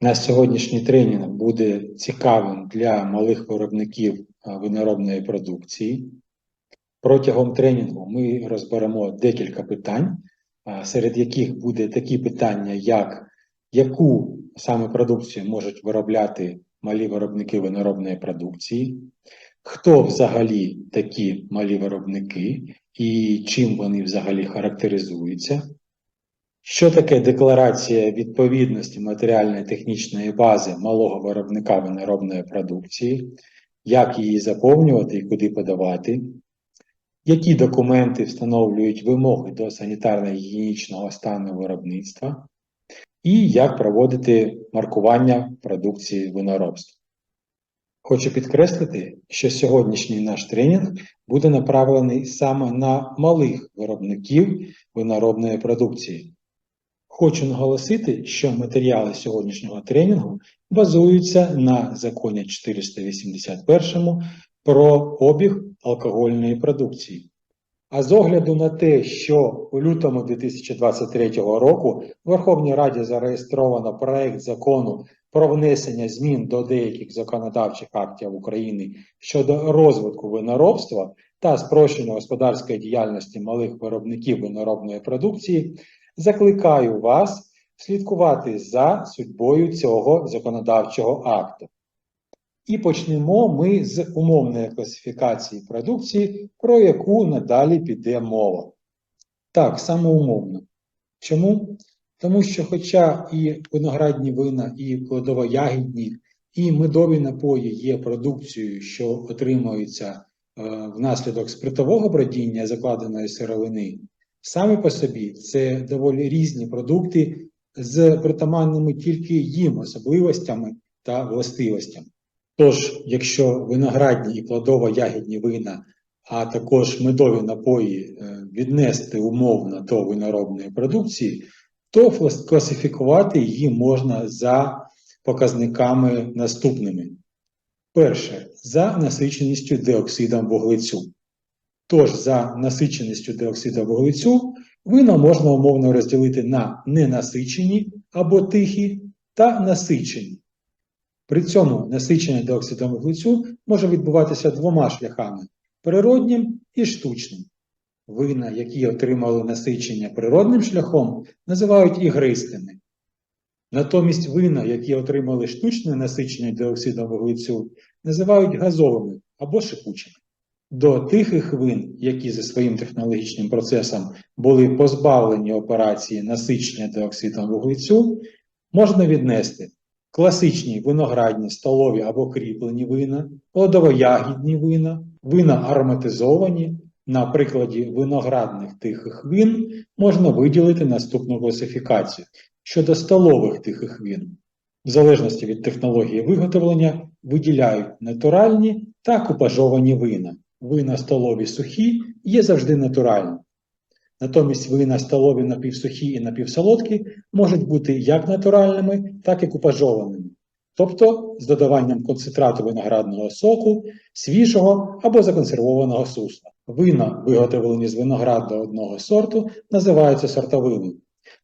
На сьогоднішній тренінг буде цікавим для малих виробників виноробної продукції. Протягом тренінгу ми розберемо декілька питань, серед яких буде такі питання, як яку саме продукцію можуть виробляти малі виробники виноробної продукції, хто взагалі такі малі виробники і чим вони взагалі характеризуються. Що таке декларація відповідності матеріальної технічної бази малого виробника виноробної продукції, як її заповнювати і куди подавати, які документи встановлюють вимоги до санітарно-гігієнічного стану виробництва, і як проводити маркування продукції виноробства. Хочу підкреслити, що сьогоднішній наш тренінг буде направлений саме на малих виробників виноробної продукції. Хочу наголосити, що матеріали сьогоднішнього тренінгу базуються на законі 481 про обіг алкогольної продукції. А з огляду на те, що у лютому 2023 року в Верховній Раді зареєстровано проект закону про внесення змін до деяких законодавчих актів України щодо розвитку виноробства та спрощення господарської діяльності малих виробників виноробної продукції, закликаю вас слідкувати за судьбою цього законодавчого акту. І почнемо ми з умовної класифікації продукції, про яку надалі піде мова. Так, саме умовно. Чому? Тому що, хоча і виноградні вина, і плодово-ягідні, і медові напої є продукцією, що отримується е, внаслідок спиртового бродіння закладеної сировини, самі по собі це доволі різні продукти з притаманними тільки їм особливостями та властивостями. Тож, якщо виноградні і плодово-ягідні вина, а також медові напої е, віднести умовно до виноробної продукції, то класифікувати її можна за показниками наступними. Перше, за насиченістю диоксидом вуглецю. Тож, за насиченістю диоксида вуглецю вина можна умовно розділити на ненасичені або тихі та насичені. При цьому насичення диоксидом вуглецю може відбуватися двома шляхами природнім і штучним. Вина, які отримали насичення природним шляхом, називають ігристими. Натомість вина, які отримали штучне насичення диоксидом вуглецю, називають газовими або шипучими. До тихих вин, які за своїм технологічним процесом були позбавлені операції насичення диоксидом вуглецю, можна віднести класичні виноградні, столові або кріплені вина, плодово-ягідні вина, вина ароматизовані. На прикладі виноградних тихих вин можна виділити наступну класифікацію щодо столових тихих вин. В залежності від технології виготовлення виділяють натуральні та купажовані вина. Вина столові сухі є завжди натуральні. Натомість вина столові напівсухі і напівсолодкі можуть бути як натуральними, так і купажованими, тобто з додаванням концентрату виноградного соку, свіжого або законсервованого сусла. Вина, виготовлені з винограду одного сорту, називаються сортовими.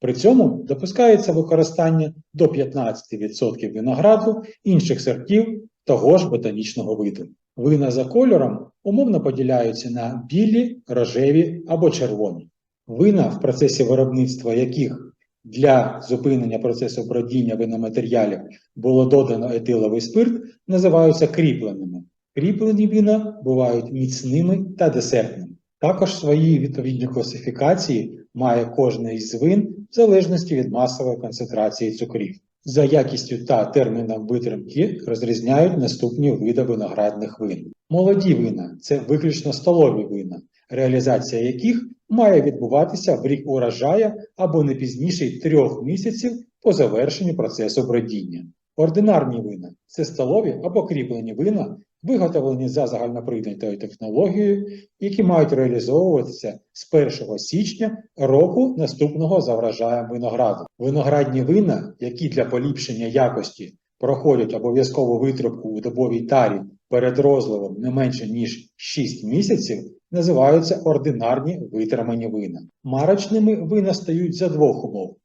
При цьому допускається використання до 15% винограду інших сортів того ж ботанічного виду. Вина за кольором умовно поділяються на білі, рожеві або червоні. Вина, в процесі виробництва яких для зупинення процесу бродіння виноматеріалів було додано етиловий спирт, називаються кріпленими. Кріплені вина бувають міцними та десертними. Також свої відповідні класифікації має кожне із вин в залежності від масової концентрації цукрів. За якістю та терміном витримки розрізняють наступні види виноградних вин. Молоді вина це виключно столові вина, реалізація яких має відбуватися в рік урожая або не пізніше трьох місяців по завершенню процесу бродіння. Ординарні вина це столові або кріплені вина, виготовлені за загальноприйнятою технологією, які мають реалізовуватися з 1 січня року наступного за врожаєм винограду. Виноградні вина, які для поліпшення якості проходять обов'язкову витримку у добовій тарі перед розливом не менше ніж 6 місяців, називаються ординарні витримані вина. Марочними вина стають за двох умов.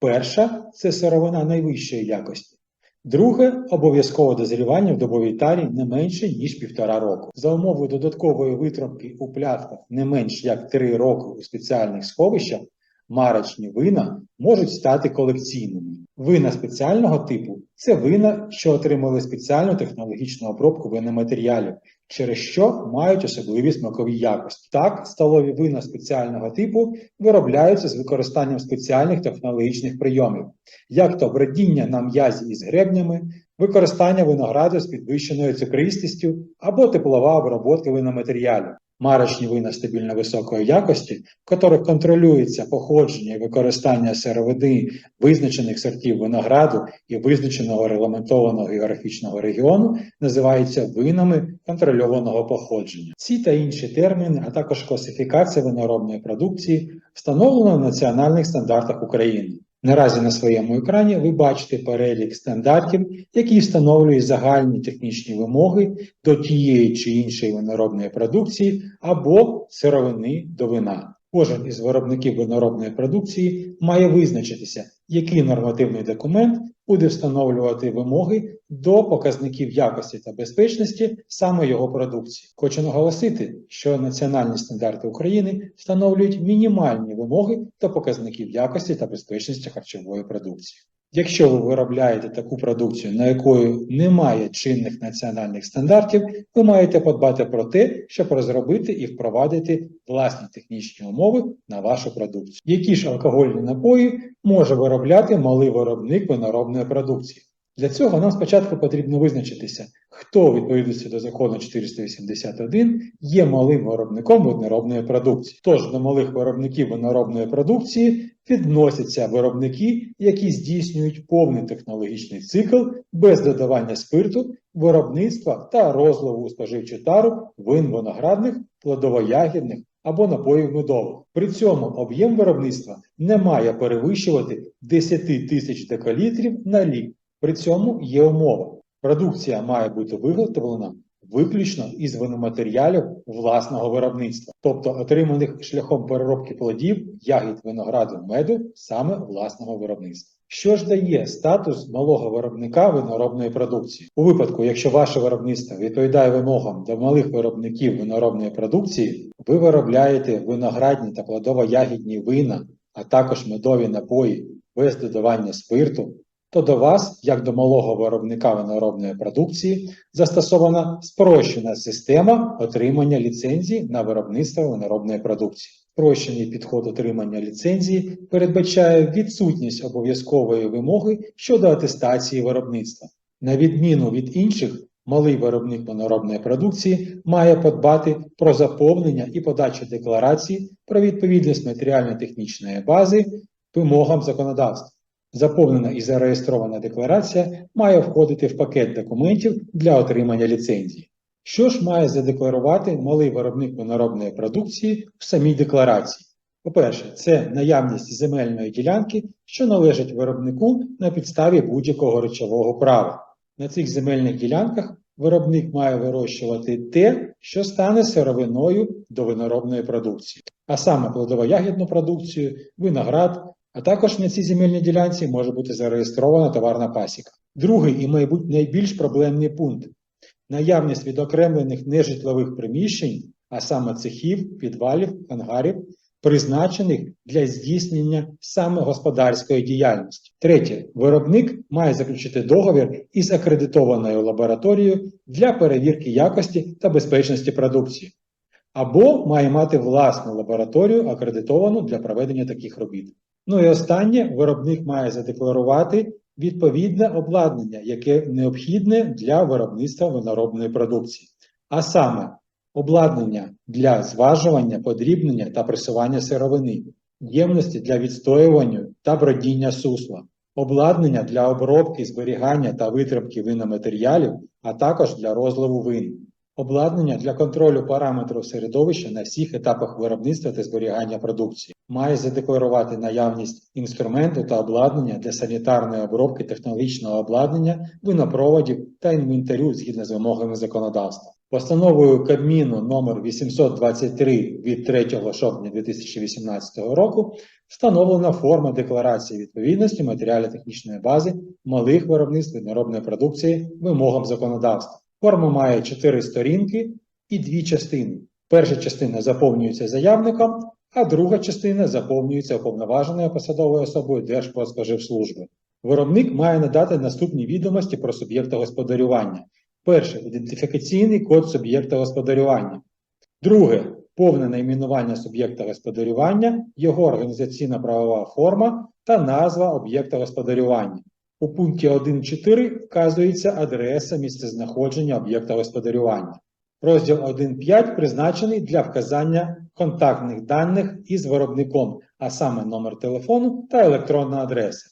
Перша це сировина найвищої якості. Друге обов'язкове дозрівання в добовій тарі не менше ніж півтора року. За умови додаткової витримки у плятках не менш як 3 роки у спеціальних сховищах, марочні вина можуть стати колекційними. Вина спеціального типу це вина, що отримали спеціальну технологічну обробку виноматеріалів, через що мають особливі смакові якості. Так, столові вина спеціального типу виробляються з використанням спеціальних технологічних прийомів, як то бродіння на м'язі із гребнями, використання винограду з підвищеною цукристістю або теплова обробка виноматеріалів. Марочні вина стабільно високої якості, в яких контролюється походження і використання сировини визначених сортів винограду і визначеного регламентованого географічного регіону, називаються винами контрольованого походження. Ці та інші терміни, а також класифікація виноробної продукції встановлена в національних стандартах України. Наразі на своєму екрані ви бачите перелік стандартів, які встановлюють загальні технічні вимоги до тієї чи іншої виноробної продукції або сировини до вина. Кожен із виробників виноробної продукції має визначитися, який нормативний документ буде встановлювати вимоги до показників якості та безпечності саме його продукції. Хочу наголосити, що національні стандарти України встановлюють мінімальні вимоги до показників якості та безпечності харчової продукції. Якщо ви виробляєте таку продукцію, на якої немає чинних національних стандартів, ви маєте подбати про те, щоб розробити і впровадити власні технічні умови на вашу продукцію. Які ж алкогольні напої може виробляти малий виробник виноробної продукції? Для цього нам спочатку потрібно визначитися, хто у відповідності до закону 481 є малим виробником виноробної продукції. Тож до малих виробників виноробної продукції відносяться виробники, які здійснюють повний технологічний цикл без додавання спирту, виробництва та розливу споживчу тару вин виноградних, плодово-ягідних або напоїв медових. При цьому об'єм виробництва не має перевищувати 10 тисяч декалітрів на рік. При цьому є умова. Продукція має бути виготовлена виключно із виноматеріалів власного виробництва, тобто отриманих шляхом переробки плодів, ягід винограду меду саме власного виробництва. Що ж дає статус малого виробника виноробної продукції? У випадку, якщо ваше виробництво відповідає вимогам до малих виробників виноробної продукції, ви виробляєте виноградні та плодово-ягідні вина, а також медові напої без додавання спирту, то до вас, як до малого виробника виноробної продукції, застосована спрощена система отримання ліцензії на виробництво виноробної продукції. Спрощений підход отримання ліцензії передбачає відсутність обов'язкової вимоги щодо атестації виробництва. На відміну від інших, малий виробник виноробної продукції має подбати про заповнення і подачу декларації про відповідність матеріально-технічної бази вимогам законодавства. Заповнена і зареєстрована декларація має входити в пакет документів для отримання ліцензії. Що ж має задекларувати малий виробник виноробної продукції в самій декларації? По-перше, це наявність земельної ділянки, що належить виробнику на підставі будь-якого речового права. На цих земельних ділянках виробник має вирощувати те, що стане сировиною до виноробної продукції, а саме плодово-ягідну продукцію, виноград, а також на цій земельній ділянці може бути зареєстрована товарна пасіка. Другий і, мабуть, найбільш проблемний пункт наявність відокремлених нежитлових приміщень, а саме цехів, підвалів, ангарів, призначених для здійснення саме господарської діяльності. Третє, виробник має заключити договір із акредитованою лабораторією для перевірки якості та безпечності продукції. Або має мати власну лабораторію, акредитовану для проведення таких робіт. Ну і останнє, виробник має задекларувати відповідне обладнання, яке необхідне для виробництва виноробної продукції, а саме обладнання для зважування, подрібнення та пресування сировини, ємності для відстоювання та бродіння сусла, обладнання для обробки, зберігання та витримки виноматеріалів, а також для розливу вин. Обладнання для контролю параметрів середовища на всіх етапах виробництва та зберігання продукції має задекларувати наявність інструменту та обладнання для санітарної обробки технологічного обладнання, винопроводів та інвентарю згідно з вимогами законодавства. Постановою Кабміну номер 823 від 3 жовтня 2018 року встановлена форма декларації відповідності матеріально-технічної бази малих виробництв неробної продукції вимогам законодавства. Форма має чотири сторінки і дві частини. Перша частина заповнюється заявником, а друга частина заповнюється уповноваженою посадовою особою Держпродспоживслужби. Виробник має надати наступні відомості про суб'єкта господарювання. Перше ідентифікаційний код суб'єкта господарювання. Друге повне найменування суб'єкта господарювання, його організаційна правова форма та назва об'єкта господарювання. У пункті 1.4 вказується адреса місцезнаходження об'єкта господарювання. Розділ 1.5 призначений для вказання контактних даних із виробником, а саме номер телефону та електронна адреса.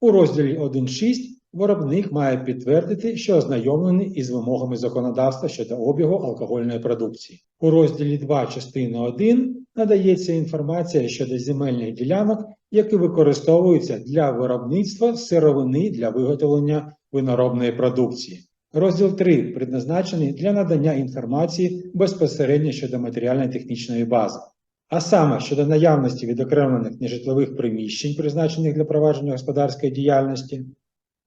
У розділі 1.6 виробник має підтвердити, що ознайомлений із вимогами законодавства щодо обігу алкогольної продукції. У розділі 2 частини 1 надається інформація щодо земельних ділянок, які використовуються для виробництва сировини для виготовлення виноробної продукції. Розділ 3 предназначений для надання інформації безпосередньо щодо матеріально-технічної бази, а саме щодо наявності відокремлених нежитлових приміщень, призначених для провадження господарської діяльності.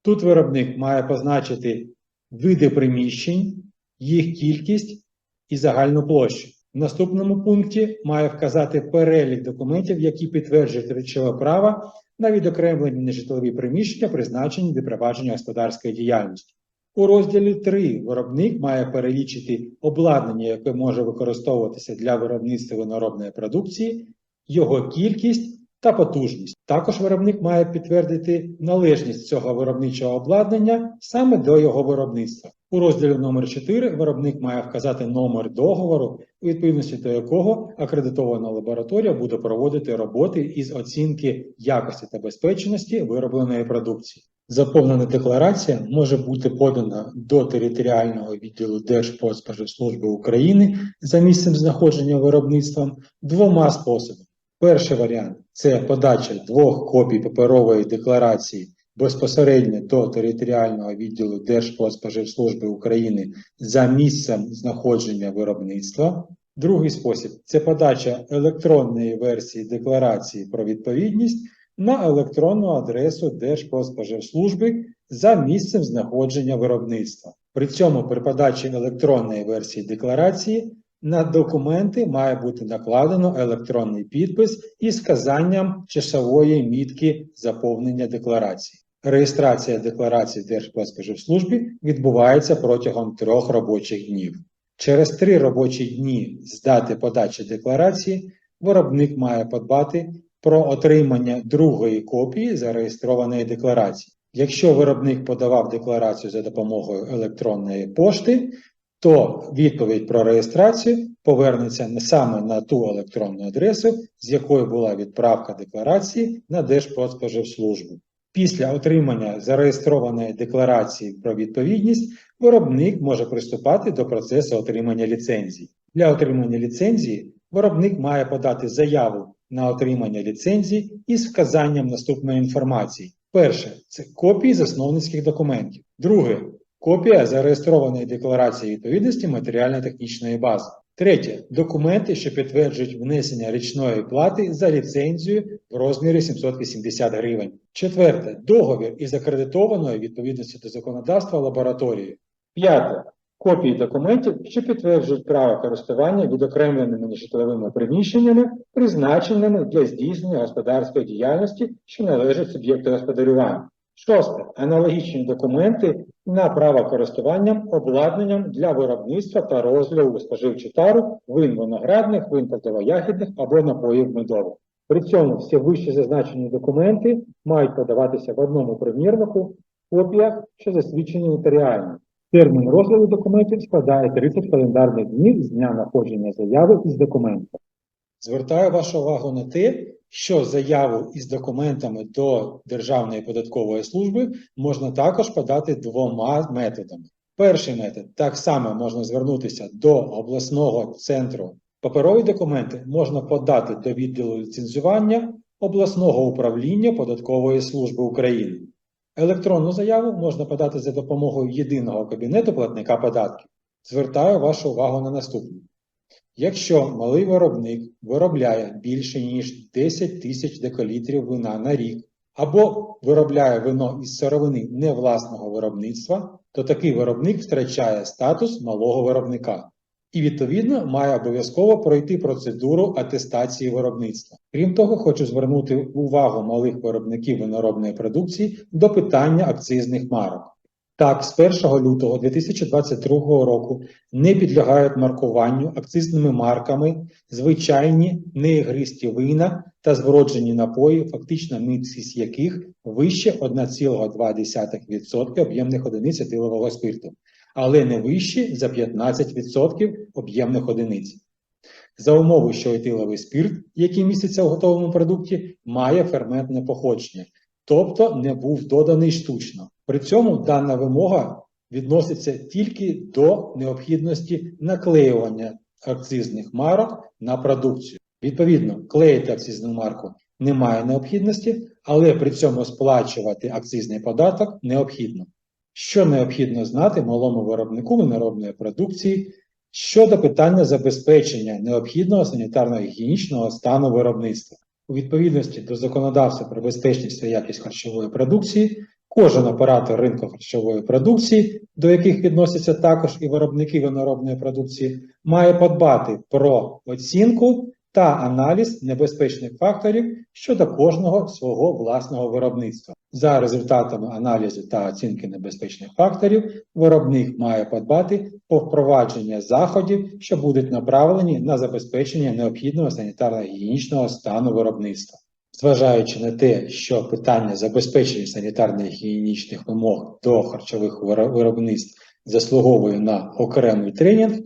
Тут виробник має позначити види приміщень, їх кількість і загальну площу. В наступному пункті має вказати перелік документів, які підтверджують речове право на відокремлені нежитлові приміщення, призначені для провадження господарської діяльності. У розділі 3 виробник має перелічити обладнання, яке може використовуватися для виробництва виноробної продукції, його кількість та потужність. Також виробник має підтвердити належність цього виробничого обладнання саме до його виробництва. У розділі номер 4 виробник має вказати номер договору, у відповідності до якого акредитована лабораторія буде проводити роботи із оцінки якості та безпечності виробленої продукції. Заповнена декларація може бути подана до територіального відділу Держпродспоживслужби України за місцем знаходження виробництва двома способами. Перший варіант це подача двох копій паперової декларації безпосередньо до територіального відділу Держпродспоживслужби України за місцем знаходження виробництва. Другий спосіб це подача електронної версії декларації про відповідність на електронну адресу Держпродспоживслужби за місцем знаходження виробництва. При цьому при подачі електронної версії декларації на документи має бути накладено електронний підпис із вказанням часової мітки заповнення декларації. Реєстрація декларації Держпродспоживслужбі відбувається протягом трьох робочих днів. Через три робочі дні з дати подачі декларації виробник має подбати про отримання другої копії зареєстрованої декларації. Якщо виробник подавав декларацію за допомогою електронної пошти, то відповідь про реєстрацію повернеться не саме на ту електронну адресу, з якої була відправка декларації на Держпродспоживслужбу. Після отримання зареєстрованої декларації про відповідність виробник може приступати до процесу отримання ліцензії. Для отримання ліцензії виробник має подати заяву на отримання ліцензії із вказанням наступної інформації. Перше це копії засновницьких документів. Друге копія зареєстрованої декларації відповідності матеріально-технічної бази. Третє документи, що підтверджують внесення річної плати за ліцензію в розмірі 780 гривень. Четверте договір із акредитованою відповідності до законодавства лабораторією. П'яте копії документів, що підтверджують право користування відокремленими нежитловими приміщеннями, призначеними для здійснення господарської діяльності, що належать суб'єкту господарювання. Шосте аналогічні документи на право користуванням обладнанням для виробництва та розливу споживчу тару вин виноградних, вин плодово-ягідних або напоїв медових. При цьому всі вище зазначені документи мають подаватися в одному примірнику, копіях, що засвідчені нотаріально. Термін розгляду документів складає 30 календарних днів з дня находження заяви із документом. Звертаю вашу увагу на те, що заяву із документами до Державної податкової служби можна також подати двома методами. Перший метод так само можна звернутися до обласного центру. Паперові документи можна подати до відділу ліцензування обласного управління податкової служби України. Електронну заяву можна подати за допомогою єдиного кабінету платника податків. Звертаю вашу увагу на наступне. Якщо малий виробник виробляє більше ніж 10 тисяч декалітрів вина на рік, або виробляє вино із сировини не власного виробництва, то такий виробник втрачає статус малого виробника і, відповідно, має обов'язково пройти процедуру атестації виробництва. Крім того, хочу звернути увагу малих виробників виноробної продукції до питання акцизних марок. Так, з 1 лютого 2022 року не підлягають маркуванню акцизними марками звичайні неігристі вина та зброджені напої, фактична митність яких вище 1,2% об'ємних одиниць етилового спирту, але не вищі за 15% об'ємних одиниць. За умови, що етиловий спирт, який міститься в готовому продукті, має ферментне походження, тобто не був доданий штучно. При цьому дана вимога відноситься тільки до необхідності наклеювання акцизних марок на продукцію. Відповідно, клеїти акцизну марку немає необхідності, але при цьому сплачувати акцизний податок необхідно. Що необхідно знати малому виробнику виноробної продукції щодо питання забезпечення необхідного санітарно-гігієнічного стану виробництва? У відповідності до законодавства про безпечність та якість харчової продукції, кожен оператор ринку харчової продукції, до яких відносяться також і виробники виноробної продукції, має подбати про оцінку та аналіз небезпечних факторів щодо кожного свого власного виробництва. За результатами аналізу та оцінки небезпечних факторів, виробник має подбати про впровадження заходів, що будуть направлені на забезпечення необхідного санітарно-гігієнічного стану виробництва. Зважаючи на те, що питання забезпечення санітарно-гігієнічних вимог до харчових виробництв заслуговує на окремий тренінг,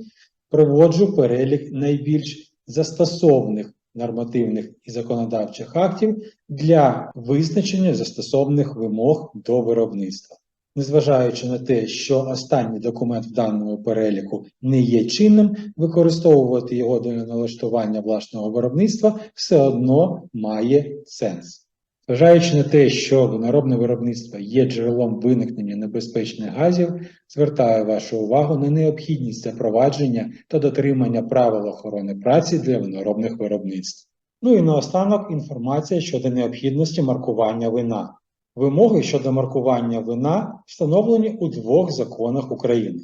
проводжу перелік найбільш застосовних нормативних і законодавчих актів для визначення застосовних вимог до виробництва. Незважаючи на те, що останній документ в даному переліку не є чинним, використовувати його для налаштування власного виробництва все одно має сенс. Зважаючи на те, що виноробне виробництво є джерелом виникнення небезпечних газів, звертаю вашу увагу на необхідність запровадження та дотримання правил охорони праці для виноробних виробництв. Ну і наостанок інформація щодо необхідності маркування вина. Вимоги щодо маркування вина встановлені у двох законах України.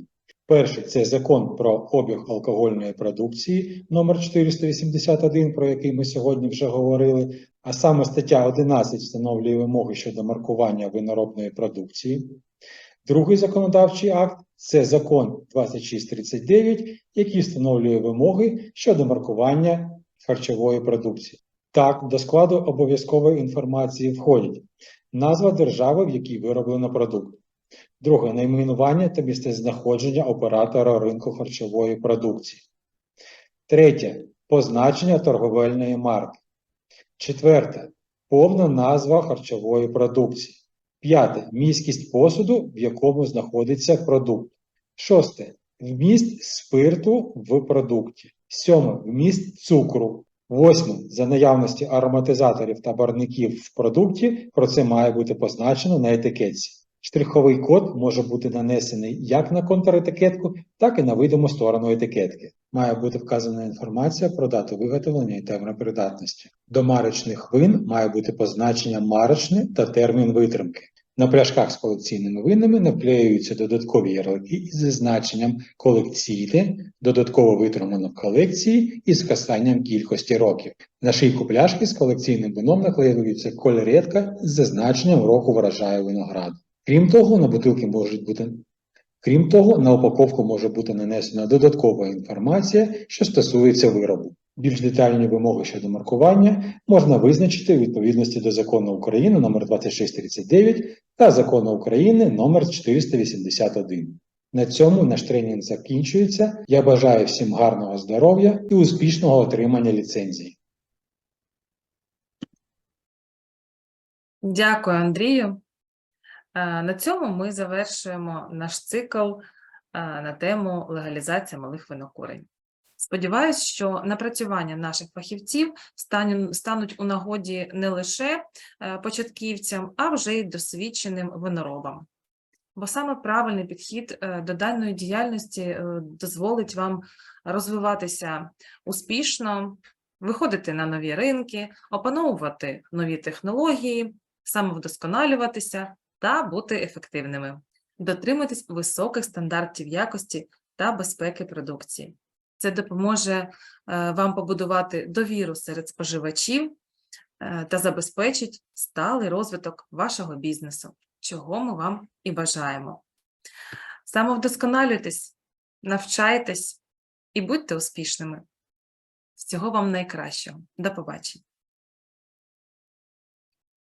Перший це закон про обіг алкогольної продукції номер 481, про який ми сьогодні вже говорили, а саме стаття 11 встановлює вимоги щодо маркування виноробної продукції. Другий законодавчий акт це закон 2639, який встановлює вимоги щодо маркування харчової продукції. Так, до складу обов'язкової інформації входять назва держави, в якій вироблено продукт. Друге найменування та місцезнаходження оператора ринку харчової продукції. Третє позначення торговельної марки. Четверте повна назва харчової продукції. П'яте міськість посуду, в якому знаходиться продукт. Шосте вміст спирту в продукті. Сьоме вміст цукру. Восьме за наявності ароматизаторів та барників в продукті, про це має бути позначено на етикетці. Штриховий код може бути нанесений як на контретикетку, так і на видиму сторону етикетки. Має бути вказана інформація про дату виготовлення і термін придатності. До марочних вин має бути позначення марочне та термін витримки. На пляшках з колекційними винами наклеюються додаткові ярлики із зазначенням колекційне, додатково витримано в колекції і з вказанням кількості років. На шийку пляшки з колекційним вином наклеюється кольоретка з зазначенням року врожаю винограду. Крім того, на бутилки можуть бути Крім того, на упаковку може бути нанесена додаткова інформація, що стосується виробу. Більш детальні вимоги щодо маркування можна визначити у відповідності до закону України номер 2639 та закону України номер 481. На цьому наш тренінг закінчується. Я бажаю всім гарного здоров'я і успішного отримання ліцензії. Дякую, Андрію. Е, На цьому ми завершуємо наш цикл е, на тему легалізація малих винокурень. Сподіваюсь, що напрацювання наших фахівців стануть у нагоді не лише е, початківцям, а вже й досвідченим виноробам. бо саме правильний підхід е, до даної діяльності е, дозволить вам розвиватися успішно, виходити на нові ринки, опановувати нові технології, самовдосконалюватися та бути ефективними, дотримуватись високих стандартів якості та безпеки продукції. Це допоможе е, вам побудувати довіру серед споживачів е, та забезпечить сталий розвиток вашого бізнесу, чого ми вам і бажаємо. Самовдосконалюйтесь, навчайтесь і будьте успішними. Всього вам найкращого. До побачення.